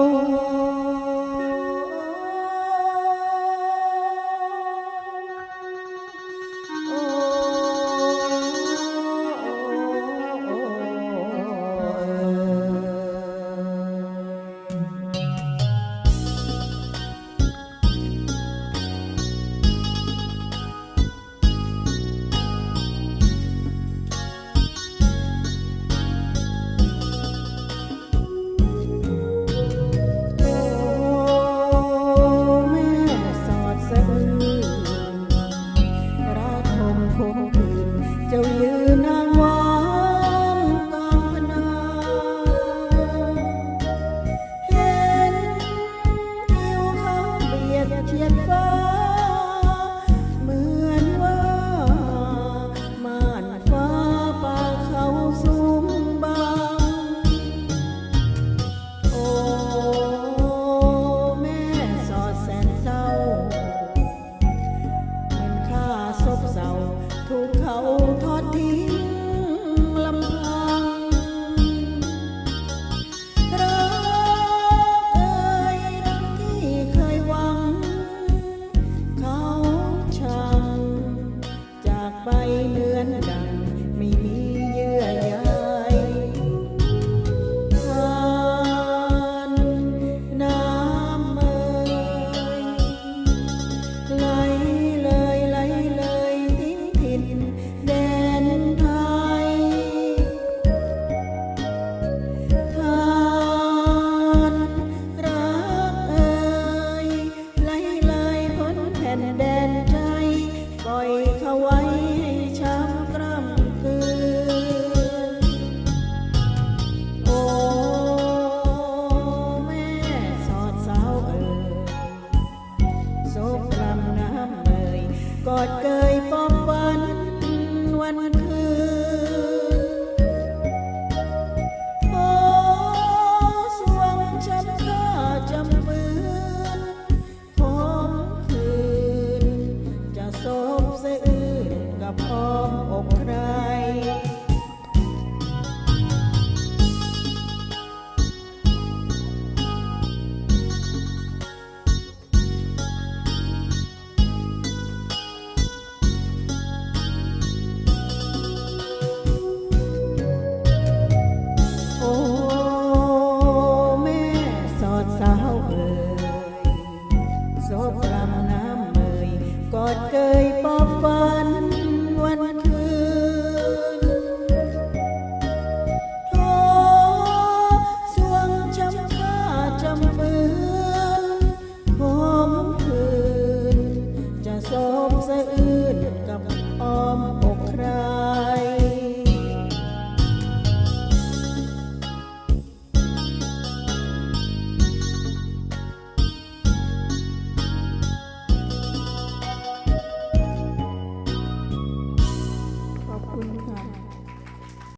Oh. เทียดฟ้า เหมือนว่าม่านฟ้าป่าเขาสูงบางโอ้แม่สอดแสนเศร้าเงินค่าซบเศร้าถูกเขาทอ ไปเหมือนดังไม่มีเยื่อใยผ่านน้ำเมยไหลเลยไหลเลยทิ้งถิ่นแดนไทยทานรักเอ่ยไหลเลยพ้นแผ่นแดนใจปล่อยเขาไว้ กอดเกย มสะอื้นกับอ้อมอกครา